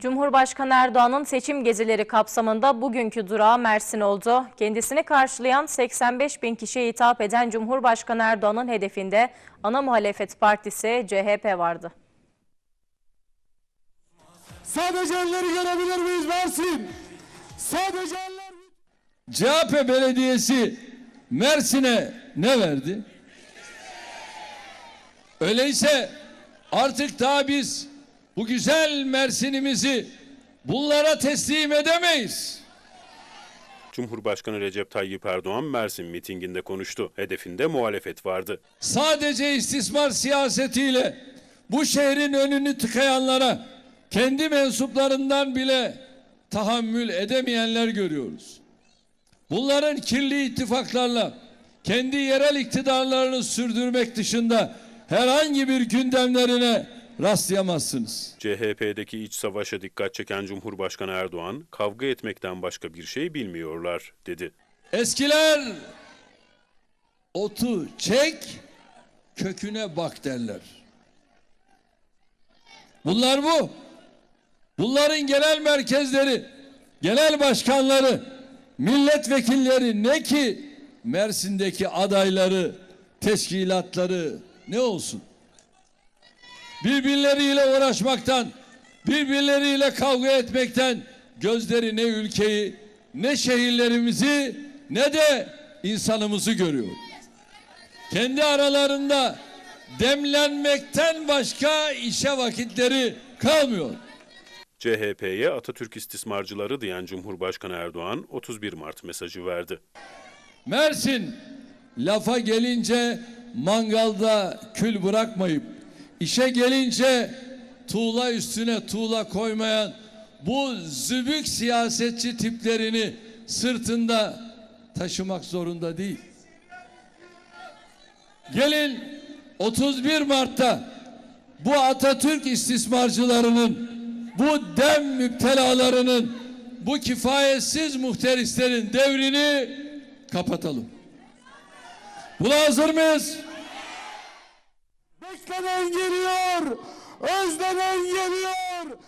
Cumhurbaşkanı Erdoğan'ın seçim gezileri kapsamında bugünkü durağı Mersin oldu. Kendisini karşılayan 85 bin kişiye hitap eden Cumhurbaşkanı Erdoğan'ın hedefinde ana muhalefet partisi CHP vardı. Sadece elleri görebilir miyiz Mersin? Sadece eller... CHP belediyesi Mersin'e ne verdi? Öyleyse artık daha biz bu güzel Mersin'imizi bunlara teslim edemeyiz. Cumhurbaşkanı Recep Tayyip Erdoğan Mersin mitinginde konuştu. Hedefinde muhalefet vardı. Sadece istismar siyasetiyle bu şehrin önünü tıkayanlara kendi mensuplarından bile tahammül edemeyenler görüyoruz. Bunların kirli ittifaklarla kendi yerel iktidarlarını sürdürmek dışında herhangi bir gündemlerine rastlayamazsınız. CHP'deki iç savaşa dikkat çeken Cumhurbaşkanı Erdoğan, kavga etmekten başka bir şey bilmiyorlar, dedi. Eskiler otu çek köküne bak derler. Bunlar bu. Bunların genel merkezleri, genel başkanları, milletvekilleri ne ki Mersin'deki adayları, teşkilatları ne olsun? Birbirleriyle uğraşmaktan, birbirleriyle kavga etmekten gözleri ne ülkeyi, ne şehirlerimizi, ne de insanımızı görüyor. Kendi aralarında demlenmekten başka işe vakitleri kalmıyor. CHP'ye Atatürk istismarcıları diyen Cumhurbaşkanı Erdoğan 31 Mart mesajı verdi. Mersin lafa gelince mangalda kül bırakmayıp işe gelince tuğla üstüne tuğla koymayan bu zübük siyasetçi tiplerini sırtında taşımak zorunda değil. Gelin 31 Mart'ta bu Atatürk istismarcılarının, bu dem müptelalarının, bu kifayetsiz muhterislerin devrini kapatalım. Buna hazır mıyız? Özlenen geliyor! Özlenen geliyor!